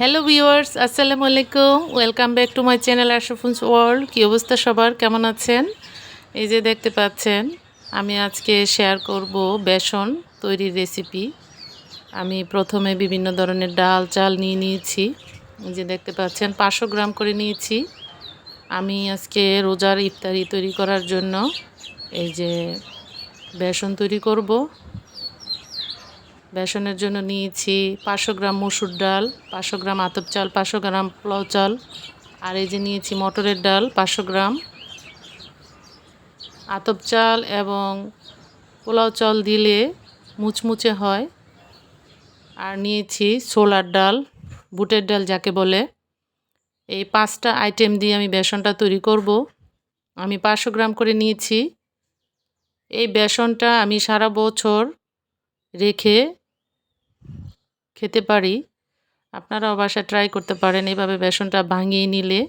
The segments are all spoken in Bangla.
হ্যালো ভিউয়ার্স আসসালামু আলাইকুম welcome back to my channel Ashrafun's world কী অবস্থা সবার? কেমন আছেন? এই যে দেখতে পাচ্ছেন, আমি আজকে শেয়ার করব বেসন তৈরির রেসিপি আমি প্রথমে বিভিন্ন ধরনের ডাল, চাল নিয়ে নিয়েছি। এই যে দেখতে পাচ্ছেন, পাঁচশো গ্রাম করে নিয়েছি। আমি আজকে রোজার ইফতারি তৈরি করার জন্য এই যে বেসন তৈরি করব। বেসনের জন্য নিয়েছি পাঁচশো গ্রাম মসুর ডাল, পাঁচশো গ্রাম আতপ চাল, পাঁচশো গ্রাম পোলাও চাল। আর এই যে নিয়েছি মটরের ডাল, পাঁচশো গ্রাম। আতপ চাল এবং পোলাও চাল দিলে মুচমুচে হয়। আর নিয়েছি ছোলার ডাল, বুটের ডাল যাকে বলে। এই পাঁচটা আইটেম দিয়ে আমি বেসনটা তৈরি করব। আমি পাঁচশো গ্রাম করে নিয়েছি। এই বেসনটা আমি সারা বছর রেখে খেতে পারি। আপনারাও বাসায় ট্রাই করতে পারেন। এভাবে বেসনটা ভাঙিয়ে নিলে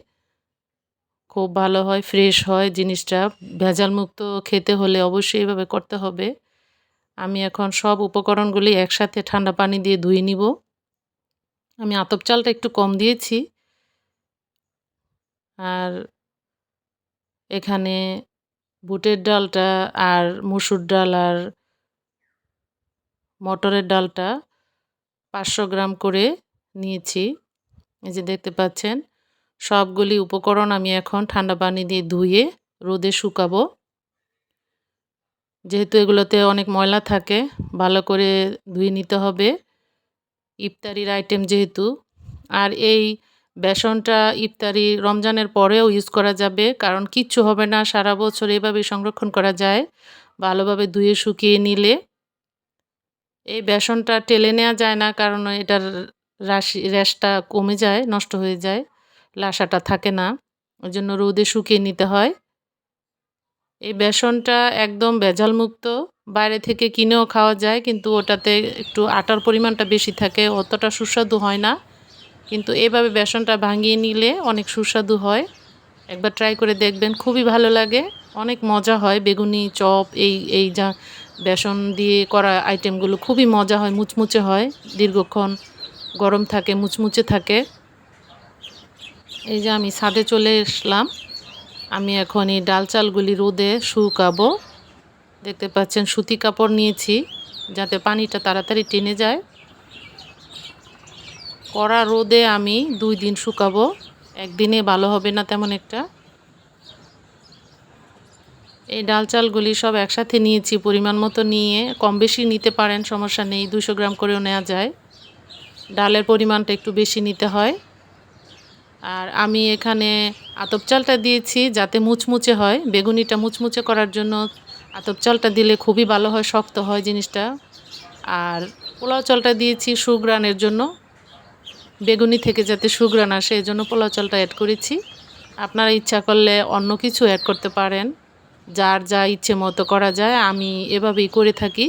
খুব ভালো হয় ফ্রেশ হয় জিনিসটা। ভেজালমুক্ত খেতে হলে অবশ্যই এভাবে করতে হবে। আমি এখন সব উপকরণগুলি একসাথে ঠান্ডা পানি দিয়ে ধুয়ে নিব। আমি আতপ চালটা একটু কম দিয়েছি। আর এখানে বুটের ডালটা আর মুসুর ডাল আর মটরের ডালটা পাঁচশো গ্রাম করে নিয়েছি। এই যে দেখতে পাচ্ছেন, সবগুলি উপকরণ আমি এখন ঠান্ডা পানি দিয়ে ধুয়ে রোদে শুকাবো। যেহেতু এগুলোতে অনেক ময়লা থাকে, ভালো করে ধুয়ে নিতে হবে। ইফতারির আইটেম যেহেতু, আর এই বেসনটা ইফতারি রমজানের পরেও ইউজ করা যাবে, কারণ কিচ্ছু হবে না, সারা বছর এভাবে সংরক্ষণ করা যায়। ভালোভাবে ধুয়ে শুকিয়ে নিলে এই বেসনটা টেলে নেওয়া যায় না, কারণ এটার রাশি, র্যাশটা কমে যায়, নষ্ট হয়ে যায়, লাসাটা থাকে না। ওই জন্য রোদে শুকিয়ে নিতে হয়। এই বেসনটা একদম ভেজালমুক্ত, বাইরে থেকে কিনেও খাওয়া যায়, কিন্তু ওটাতে একটু আটার পরিমাণটা বেশি থাকে, অতটা সুস্বাদু হয় না। কিন্তু এভাবে বেসনটা ভাঙিয়ে নিলে অনেক সুস্বাদু হয়। একবার ট্রাই করে দেখবেন, খুবই ভালো লাগে, অনেক মজা হয়, বেগুনি, চপ, এই এই যা বেসন দিয়ে করা আইটেমগুলো খুবই মজা হয়, মুচমুচে হয়। দীর্ঘক্ষণ গরম থাকে, মুচমুচে থাকে। এই যে আমি ছাদে চলে আসলাম আমি এখন এই ডাল চালগুলি রোদে শুকাবো। দেখতে পাচ্ছেন সুতি কাপড় নিয়েছি, যাতে পানিটা তাড়াতাড়ি টেনে যায়। কড়া রোদে আমি দুই দিন শুকাবো। একদিনে ভালো হবে না তেমন একটা। এই ডাল চালগুলি সব একসাথে নিয়েছি, পরিমাণ মতো নিয়ে। কম বেশি নিতে পারেন, সমস্যা নেই, দুশো গ্রাম করেও নেওয়া যায়। ডালের পরিমাণটা একটু বেশি নিতে হয়। আর আমি এখানে আতপ চালটা দিয়েছি যাতে মুচমুচে হয়। বেগুনিটা মুচমুচে করার জন্য আতপ চালটা দিলে খুবই ভালো হয়, শক্ত হয় জিনিসটা। আর পোলাও চালটা দিয়েছি সুগ্রানের জন্য। বেগুনি থেকে যাতে সুগ্রান আসে এই জন্য পোলাও চালটা অ্যাড করেছি। আপনারা ইচ্ছা করলে অন্য কিছু অ্যাড করতে পারেন। যার যা ইচ্ছে মতো করা যায়, আমি এভাবেই করে থাকি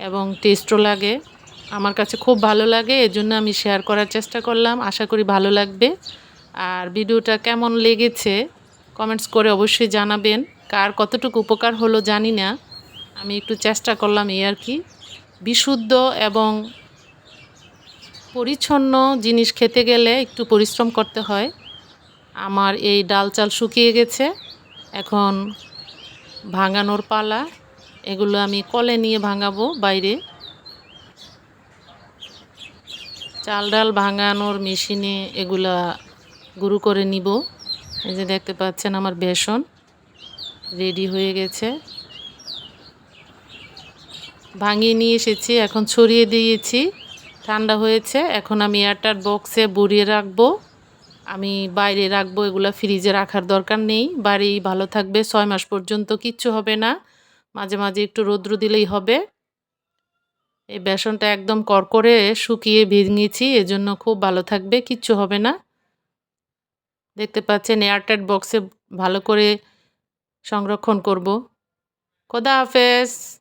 এবং টেস্টও লাগে। আমার কাছে খুব ভালো লাগে, এজন্য আমি শেয়ার করার চেষ্টা করলাম। আশা করি ভালো লাগবে। আর ভিডিওটা কেমন লেগেছে কমেন্টস করে অবশ্যই জানাবেন। কার কতটুকু উপকার হলো জানি না। আমি একটু চেষ্টা করলাম এই আর কি। বিশুদ্ধ এবং পরিচ্ছন্ন জিনিস খেতে গেলে একটু পরিশ্রম করতে হয়। আমার এই ডাল চাল শুকিয়ে গেছে। এখন ভাঙানোর পালা, এগুলো আমি কলে নিয়ে ভাঙাবো বাইরে। চাল ডাল ভাঙানোর মেশিনে এগুলা গুঁড়ো করে নিব। এই যে দেখতে পাচ্ছেন আমার বেসন রেডি হয়ে গেছে। ভাঙিয়ে নিয়ে এসেছি, এখন ছড়িয়ে দিয়েছি। ঠান্ডা হয়েছে, এখন আমি এয়ারটার বক্সে বুড়িয়ে রাখব। আমি বাইরে রাখব, এগুলো ফ্রিজে রাখার দরকার নেই। বাড়ি ভালো থাকবে, ছয় মাস পর্যন্ত কিচ্ছু হবে না। মাঝে মাঝে একটু রৌদ্র দিলেই হবে। এই বেসনটা একদম করকরে শুকিয়ে ভেঙেছি, এজন্য খুব ভালো থাকবে, কিচ্ছু হবে না। দেখতে পাচ্ছেন এয়ারটাইট বক্সে ভালো করে সংরক্ষণ করব। খোদা হাফেজ!